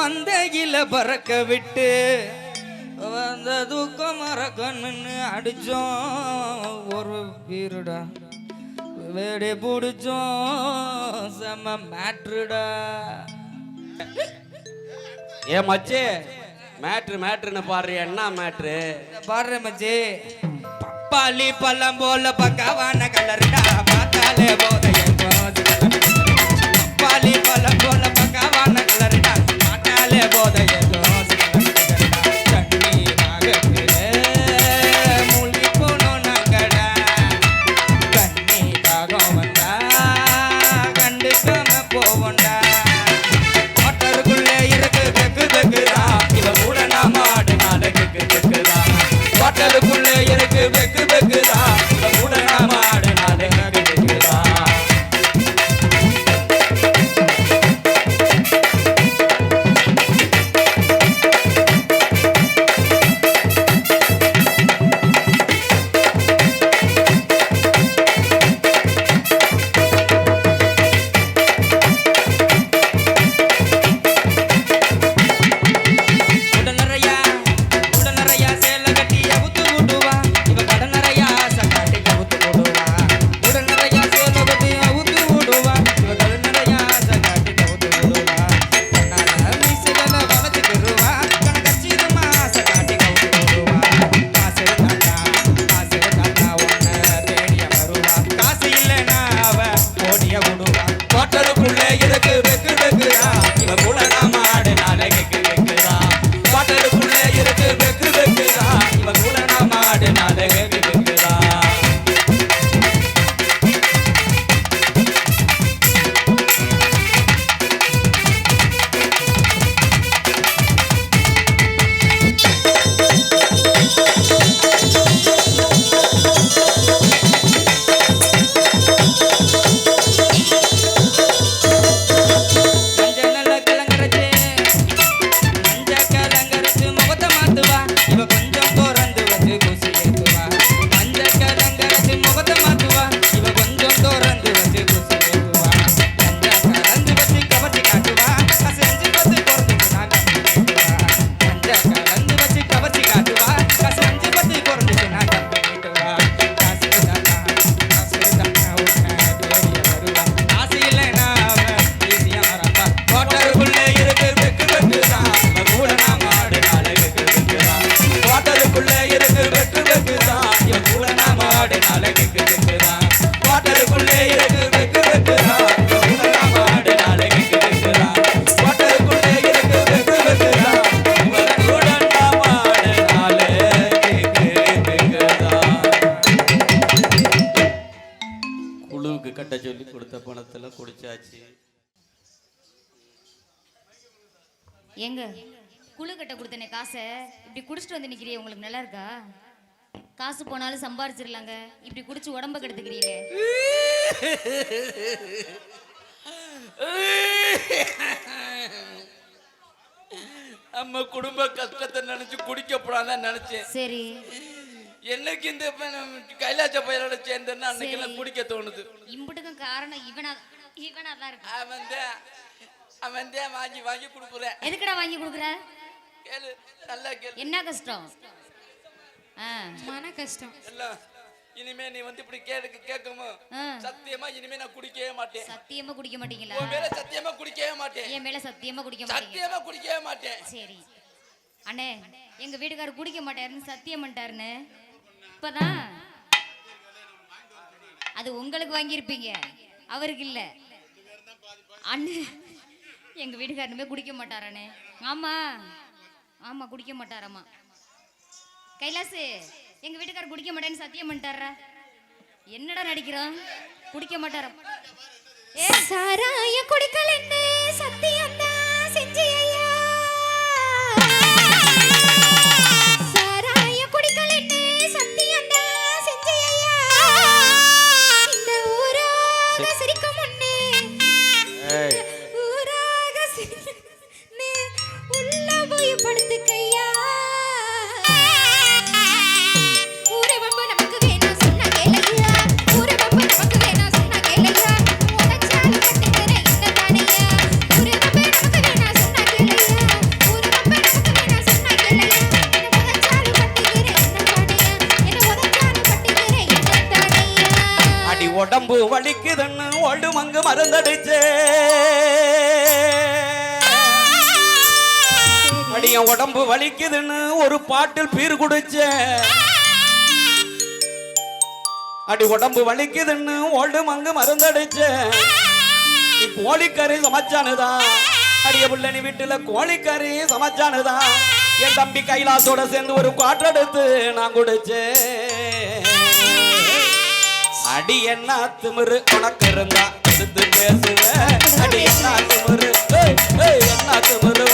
மந்தையில பறக்க விட்டு வந்த தூக்கம் மறக்கணுன்னு அடிச்சோம். ஒரு பீருடா வேடி பிடிச்சோம். செம்ம மேட்ருடா. ஏ மச்சி மேட்ரு மேட்ருன்னு பாடுற என்ன மேட்ரு? பாடுறேன் மச்சி. பப்பாளி பழம் போல பக்காவான கலருடா பார்த்தாலே போதைய பப்பாளி குழு கட்ட கொடுத்தனே காசை இப்படி குடிச்சிட்டு வந்து நிக்கிறியே உங்களுக்கு நல்லா இருக்கா? காசு போனாலும் சம்பாரிச்சிடலாங்க. இப்படி குடிச்சு உடம்ப கெடுத்துக்கிறீங்க. நம்ம குடும்ப கஷ்டத்தை நினைச்சு குடிக்கப்படாதான் நினைச்சேன். சரி. என்னைக்கு இந்த கைலாச பயிரோட சேர்ந்தேன்னா அன்னைக்கு குடிக்க தோணுது. இம்புட்டுக்கும் காரணம் இவனா இவனா தான் இருக்கு? அவன் தான் அவன் தான் வாங்கி வாங்கி கொடுக்குறேன். எதுக்குடா வாங்கி கொடுக்குற? கேளு நல்லா கேளு. என்ன கஷ்டம்? மன கஷ்டம். எல்லாம் இனிமே நீ வந்து இப்படி கேட்க கேட்கமோ? ஆ. சத்தியமா இனிமே நான் குடிக்கவே மாட்டேன். சத்தியமா குடிக்க மாட்டீங்களா? உன் மேல சத்தியமா குடிக்கவே மாட்டேன். என் மேல சத்தியமா குடிக்க மாட்டீங்க. சத்தியமா குடிக்கவே மாட்டேன். சரி. அண்ணே எங்க வீட்டுக்காரர் குடிக்க மாட்டாருன்னு சத்தியம் பண்ணிட்டாருன்னு. இப்பதான் அது உங்களுக்கு வாங்கியிருப்பீங்க. அவருக்கு இல்ல. அண்ணே எங்க வீட்டுக்காரனுமே குடிக்க மாட்டாரானே ஆமா. ஆமா குடிக்க மாட்டாராமா. கைலாசு எங்க வீட்டுக்காரர் குடிக்க மாட்டேன்னு சத்தியம் பண்ணிட்டாரா? என்னடா நடிக்கிறோம் குடிக்க மாட்டாராம் ஏ சாராய குடிக்கல் என்ன சத்தியம் தான் செஞ்சியா அடி உடம்பு வலிக்குதுன்னு ஓடு மங்கு மருந்தடிச்சே. அடிய உடம்பு வலிக்குதுன்னு ஒரு பாட்டில் பீர் குடிச்சே. அடி உடம்பு வலிக்குதுன்னு ஓடு மங்கு மருந்தடிச்சே. நீ கோழிக்கறி சமைச்சானுதான் அடிய புள்ள நீ வீட்டுல கோழிக்கறி சமைச்சானுதான் என் தம்பி கைலாசோட சேர்ந்து ஒரு குவாட்டெடுத்து நான் குடிச்சேன் அடி என்ன திமிரு? உனக்கு இருந்தா எடுத்து பேசுவேன் அடி என்ன திமிரு? என்ன திமிரு?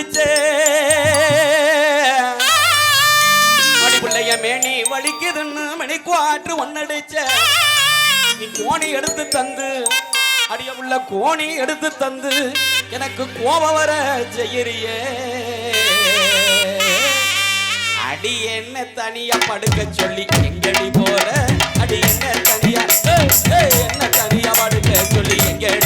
குவாற்று பிள்ளைய மேனி வலிக்குதுன்னு மணி குவாற்று ஒன்னடிச்ச. நீ கோணி எடுத்து தந்து அடிய உள்ள கோணி எடுத்து தந்து எனக்கு கோபம் வர செய்யறியே. அடி என்ன தனியா படுக்க சொல்லி எங்கடி போற? அடி என்ன தனியா என்ன தனியா படுக்க சொல்லி எங்கடி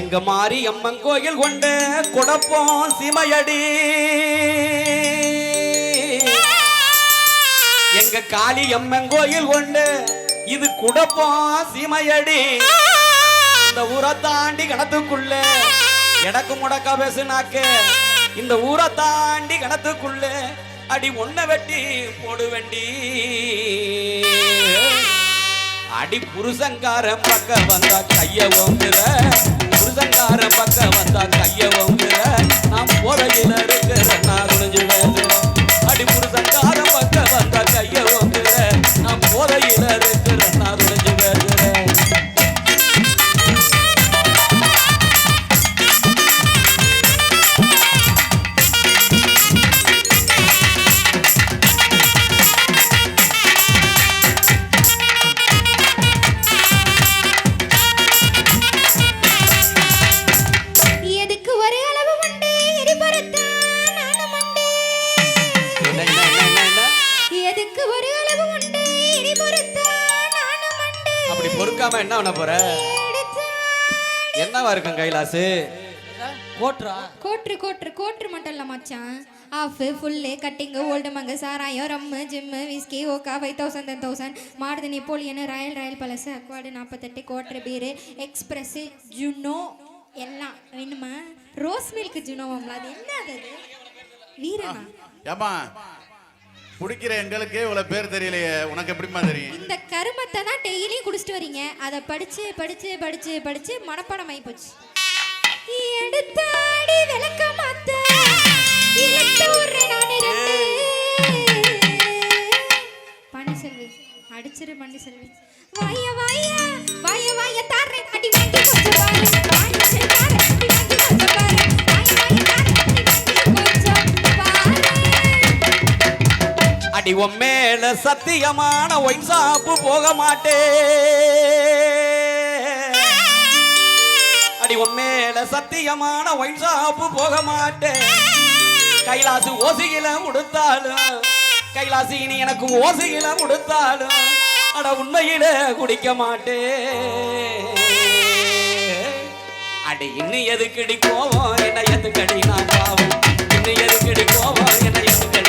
எங்க மாறி அம்மன் கோயில் கொண்ட குடப்போம் சிமையடி. எங்க காளி அம்மன் கோயில் கொண்டு இது குடப்போம் சிமையடி. இந்த ஊரை தாண்டி கணத்துக்குள்ள எனக்கு முடக்கா பேசுனாக்க இந்த ஊரை தாண்டி கணத்துக்குள்ள அடி ஒன்ன வெட்டி போடுவண்டி. அடி புருஷங்காரன் பக்கம் வந்தா கைய ஓங்குற புருஷங்காரன் பக்கம் வந்தா கைய ஓங்குற நான் போதையில இருக்கிற நான் குனிஞ்சு பேசுறேன். அடி புருஷங்காரன் பக்கம் வந்தா கைய ஓங்குற நான் போதையில இருக்கிற பொறுக்காம என்ன பண்ண போற? என்னவா இருக்கும் கைலாசு? கோட்ரு? கோட்ரு கோட்ரு மட்டும் இல்லை மச்சான். Of full cutting Old Monk சாராயம் ரம்மு ஜிம்மு whisky ஓக்கா five thousand ten thousand Maruti Napoleon royal royal பழசு அக்வாடு நாற்பத்தெட்டு கோட்ரு பீரு எக்ஸ்பிரஸ்ஸு ஜுனோ எல்லாம். வேணுமா? ரோஸ் மில்க் ஜுனோவாம்ல அது என்ன அது? வீரனா? ஏமா குடிக்கிற எங்களுக்கே இவ்வளவு பேர் தெரியலையே. உனக்கு எப்படிமா தெரியும்? இந்த கருமத்தை தான் டெய்லியும் குடிச்சிட்டு வரீங்க. அதை படிச்சு படிச்சு படிச்சு படிச்சு மனப்பாடம் ஆகி போச்சு. எடுத்தாடி விளக்க மாத்த பண்ணி செல்வி அடிச்சிரு பண்ணி செல்வி. வாய வாய வாய வாய தாரை அடி வாங்கி உன் மேல சத்தியமான ஒயின் சாப்பு போக மாட்டே. அடி உன் மேல சத்தியமான ஒயின் சாப்பு போக மாட்டேன் கைலாசு ஓசையில கொடுத்தாலும் கைலாசி நீ எனக்கு ஓசையில கொடுத்தாலும் அட உண்மையில குடிக்க மாட்டேன் அடி இன்னும் எதுக்கடி கோவம் என்ன எதுக்கடி நான் இன்னும் எதுக்கடி கோவம் என்ன அடி இன்னும் எதுக்கடி கோவம்? என்ன எதுக்கடி நான் பாவம்? இன்னும் எதுக்கடி கோவம்? என்ன எதுக்கடி